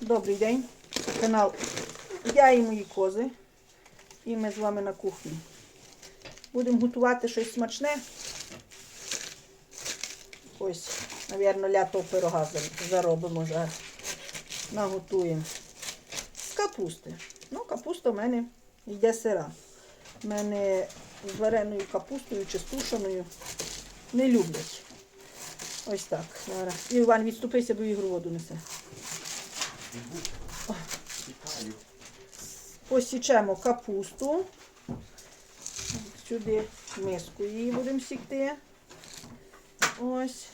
Добрий день. Канал Я і мої кози. І ми з вами на кухні. Будемо готувати щось смачне. Ось, мабуть, лятого пирога заробимо зараз. Наготуємо. З капусти. Ну, капуста в мене йде сира. У мене з вареною капустою чи з тушеною не люблять. Ось так. Зараз. Іван, відступися, бо ігру воду несе. Посічемо капусту. Сюди миску її будемо сікти. Ось.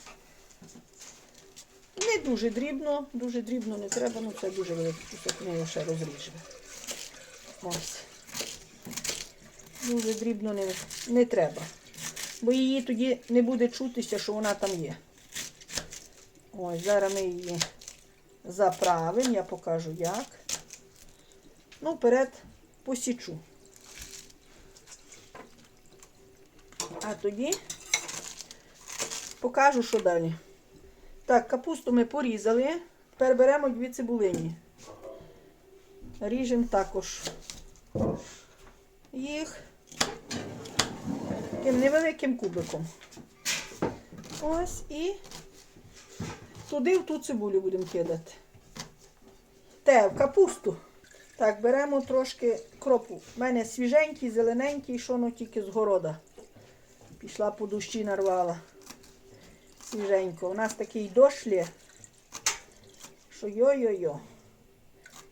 Не дуже дрібно, дуже дрібно не треба, ну це дуже великий кусок, ми його ще розріжемо. Ось. Дуже дрібно не, не треба. Бо її тоді не буде чутися, що вона там є. Ось, зараз ми її заправимо, я покажу як. Ну, вперед посічу. А тоді покажу, що далі. Так, капусту ми порізали. Тепер беремо дві цибулині. Ріжемо також їх таким невеликим кубиком. Ось і туди в ту цибулю будемо кидати. Те, в капусту. Так, беремо трошки кропу. У мене свіженький, зелененький, що воно тільки з города. Пішла по дощі, нарвала. Свіженько. У нас такий дощ лє, що йо-йо-йо.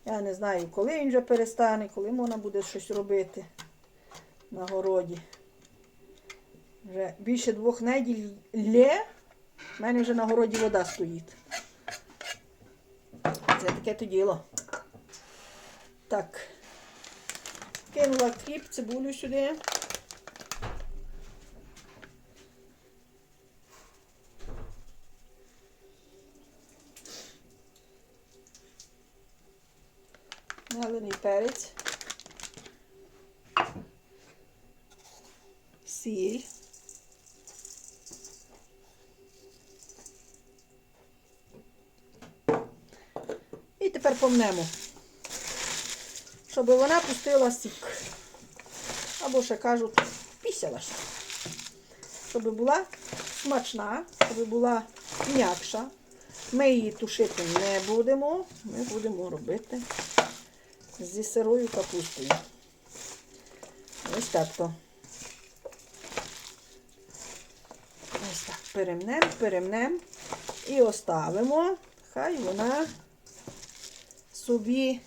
Я не знаю, коли він вже перестане, коли можна буде щось робити на городі. Вже більше двох неділь лє, в мене вже на городі вода стоїть. Це таке то діло. Так. Кинула кріп, цибулю сюди. Мелений перець. Сіль. І тепер помнемо, щоб вона пустила сік. Або ще кажуть, пісялася. Щоб була смачна, щоб була м'якша. Ми її тушити не будемо, ми будемо робити зі сирою капустою. Ось так то. Ось так перемнем, перемнем і оставимо. Хай вона собі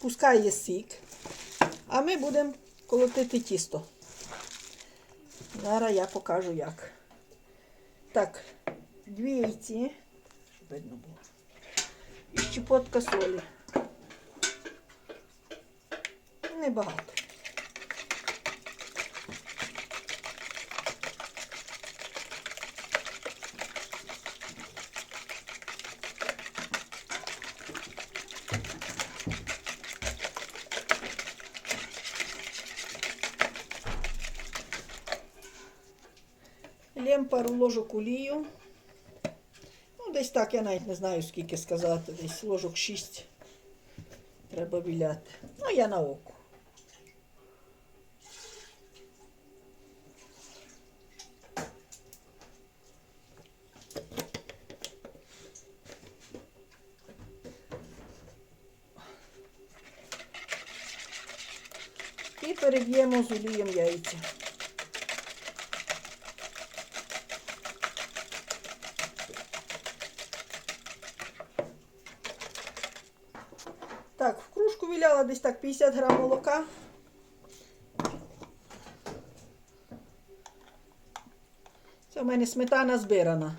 пускає сік, а ми будемо колотити тісто. Зараз я покажу як. Так, дві яйці, щоб видно було. І щепотка солі. Небагато. Лєм пару ложок олію. Ну, десь так, я навіть не знаю, скільки сказати. Десь ложок 6 треба віляти. Ну, я на око. І переб'ємо з олієм яйця. Так, в кружку віляла десь так 50 грам молока. Це в мене сметана збирана.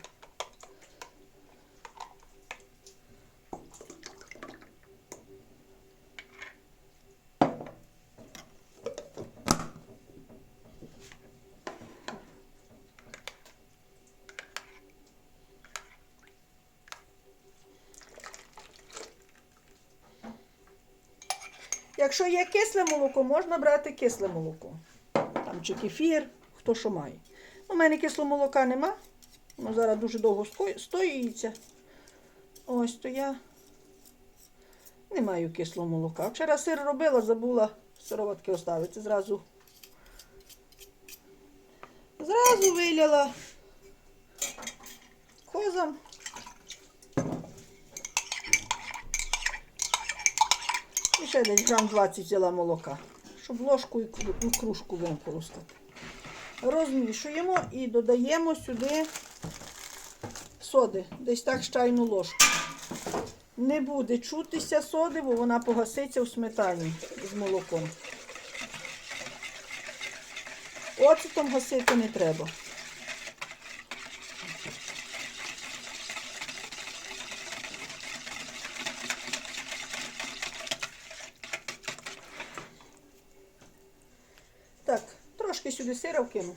Якщо є кисле молоко, можна брати кисле молоко. Там чи кефір, хто що має. У мене кислого молока нема. Воно зараз дуже довго стоїться. Ось то я Не маю кислого молока. Вчора сир робила, забула сироватки оставити. Зразу. Зразу виляла козам. Ще десь грам 20 взяла молока, щоб ложку і кружку вимкористати. Розмішуємо і додаємо сюди соди, десь так чайну ложку. Не буде чутися соди, бо вона погаситься в сметані з молоком. Оцетом гасити не треба. Так, трошки сюди сира вкину.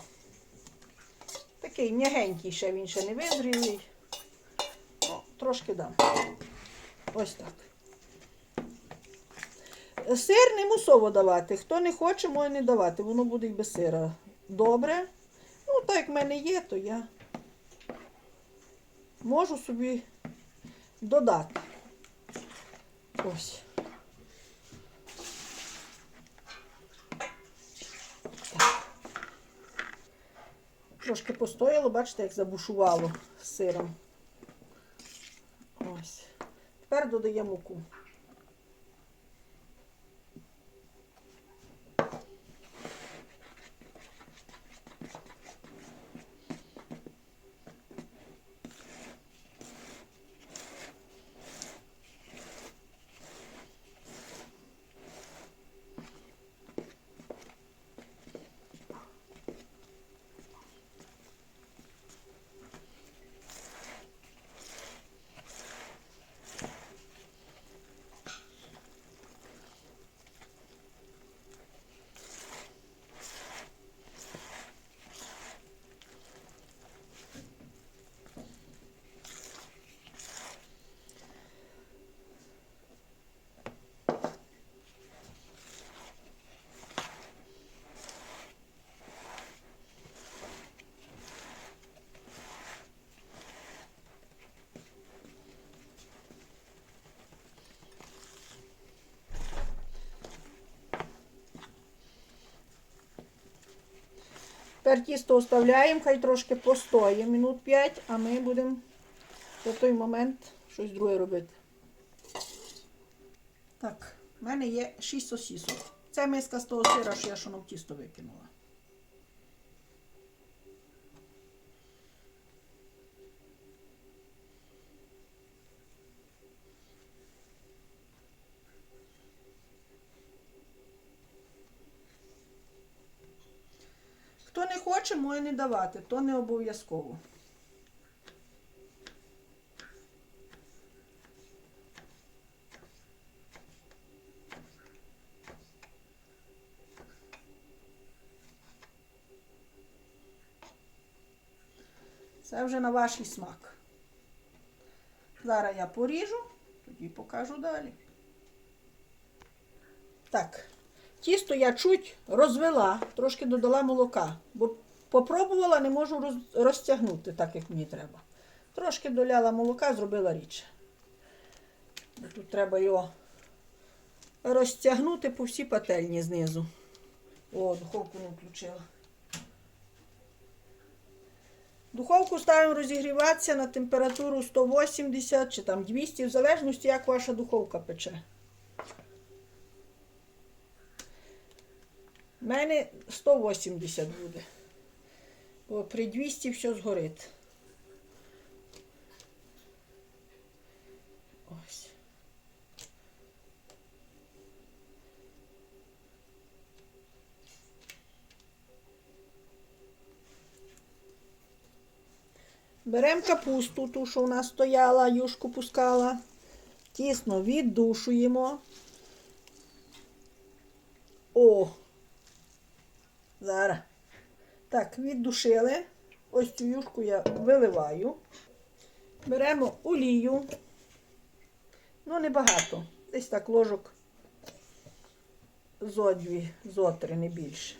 Такий м'ягенький ще він ще не визрілий. Ну, трошки дам. Ось так. Сир не мусово давати. Хто не хоче, може не давати. Воно буде і без сира. Добре. Ну, так як в мене є, то я можу собі додати. Ось. Так. Трошки постояло, бачите, як забушувало сиром. Ось. Тепер додаємо муку. Тепер тісто оставляємо, хай трошки постоє минут 5, а ми будемо за той момент щось друге робити. Так, в мене є 6 сосісок. Це миска з того сира, що я шоном тісто викинула. Хоче, може не давати, то не обов'язково. Це вже на ваш смак. Зараз я поріжу, тоді покажу далі. Так, тісто я чуть розвела, трошки додала молока, бо попробувала, не можу роз, розтягнути так, як мені треба. Трошки доляла молока, зробила річ. Тут треба його розтягнути по всій пательні знизу. О, духовку не включила. Духовку ставимо розігріватися на температуру 180 чи там 200, в залежності, як ваша духовка пече. У мене 180 буде. Бо при 200 все згорить. Ось. Беремо капусту, ту, що у нас стояла, юшку пускала. Тісно віддушуємо. О! Зараз. Так, віддушили. Ось цю юшку я виливаю. Беремо олію. Ну, небагато. Десь так ложок зо дві, зо не більше.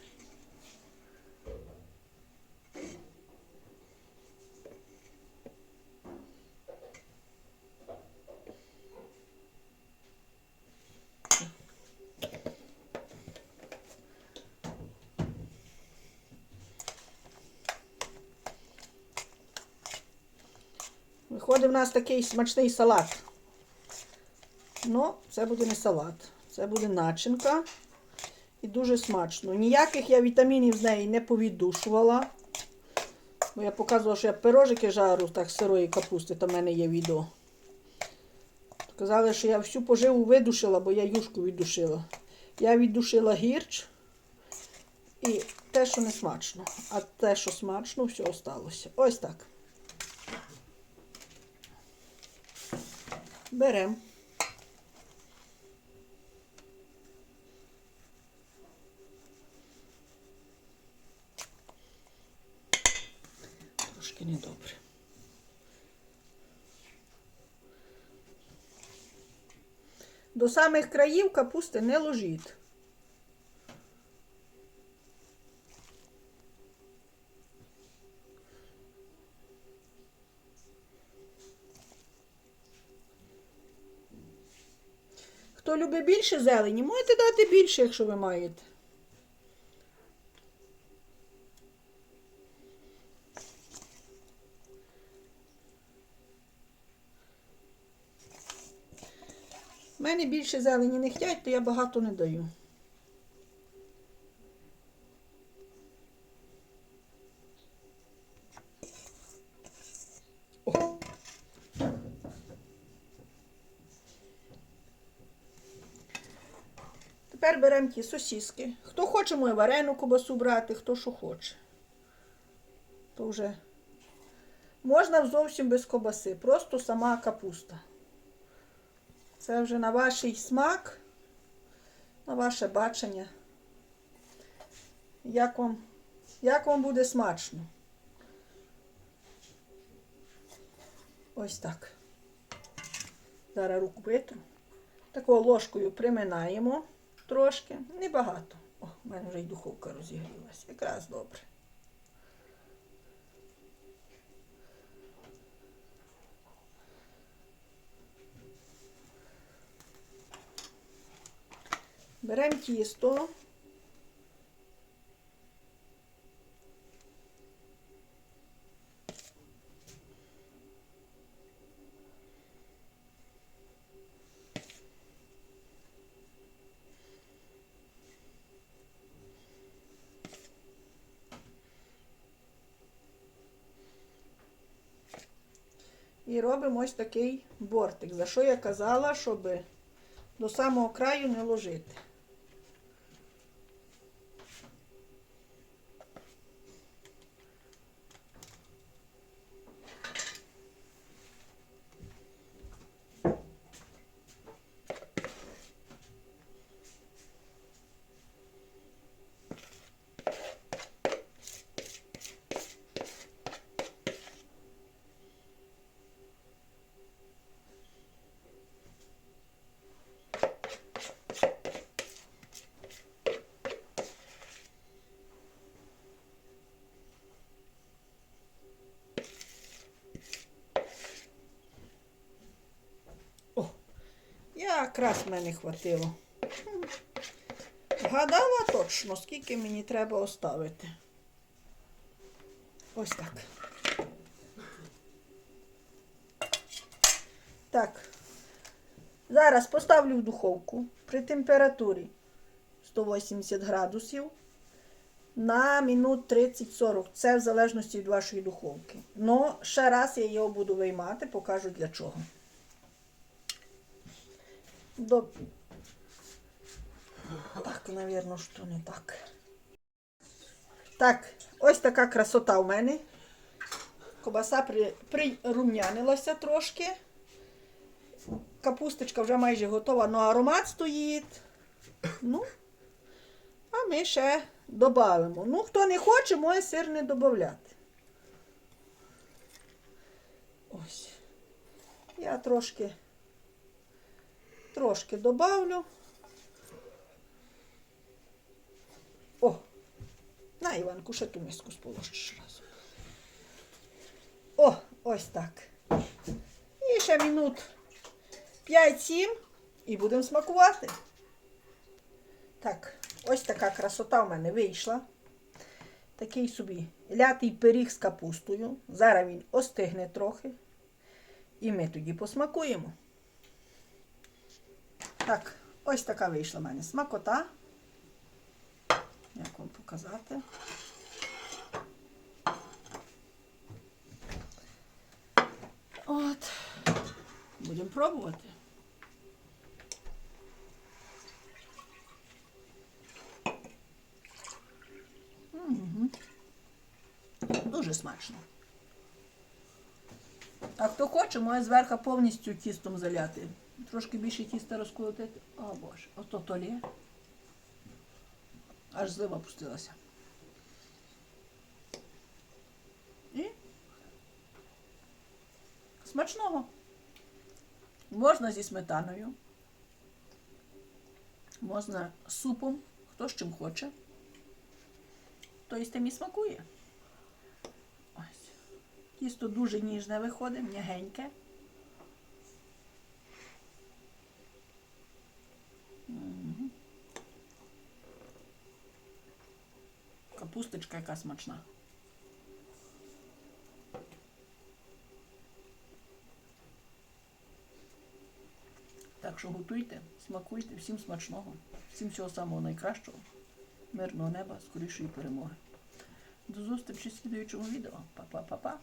Виходить в нас такий смачний салат. Ну, це буде не салат. Це буде начинка. І дуже смачно. Ніяких я вітамінів з неї не повіддушувала. Бо я показувала, що я пирожики жару так з сирої капусти, там в мене є відео. Казали, що я всю поживу видушила, бо я юшку віддушила. Я віддушила гірч і те, що не смачно. А те, що смачно, все осталося. Ось так. Беремо. Трошки недобре. До самих країв капусти не ложіть. Любить більше зелені, можете дати більше, якщо ви маєте. У мене більше зелені не хтять, то я багато не даю. Беремо сосіски. Хто хоче моє варену кубасу брати, хто що хоче. То вже можна зовсім без кобаси, просто сама капуста. Це вже на ваш смак, на ваше бачення. Як вам, як вам буде смачно? Ось так. Зараз руку витру. Такою ложкою приминаємо трошки, небагато. О, в мене вже й духовка розігрілася. Якраз добре. Беремо тісто. І робимо ось такий бортик. За що я казала, щоб до самого краю не ложити. О, якраз мене хватило. Гадала точно, скільки мені треба оставити. Ось так. Так. Зараз поставлю в духовку при температурі 180 градусів на минут 30-40. Це в залежності від вашої духовки. Ну, ще раз я його буду виймати, покажу для чого. До... Так, напевно, що не так. Так, ось така красота в мене. Кобаса при... прирум'янилася трошки. Капусточка вже майже готова, але аромат стоїть. Ну, а ми ще додамо. Ну, хто не хоче, може сир не додати. Ось. Я трошки, трошки добавлю. О! На, Іванку, ще ту миску сполощиш разом. О, ось так. І ще минут 5-7 і будемо смакувати. Так, ось така красота в мене вийшла. Такий собі лятий пиріг з капустою. Зараз він остигне трохи. І ми тоді посмакуємо. Так, ось така вийшла в мене смакота. Як вам показати? От. Будемо пробувати. Дуже смачно. А хто хоче, може зверху повністю тістом заляти. Трошки більше тіста розколотити. О Боже, ото то лє. Аж злива пустилася. І смачного. Можна зі сметаною. Можна супом, хто з чим хоче. То тим і смакує. Ось. Тісто дуже ніжне виходить, м'ягеньке. Капусточка яка смачна. Так що готуйте, смакуйте, всім смачного, всім всього самого найкращого, мирного неба, скорішої перемоги. До зустрічі в слідуючому відео. Па-па-па-па.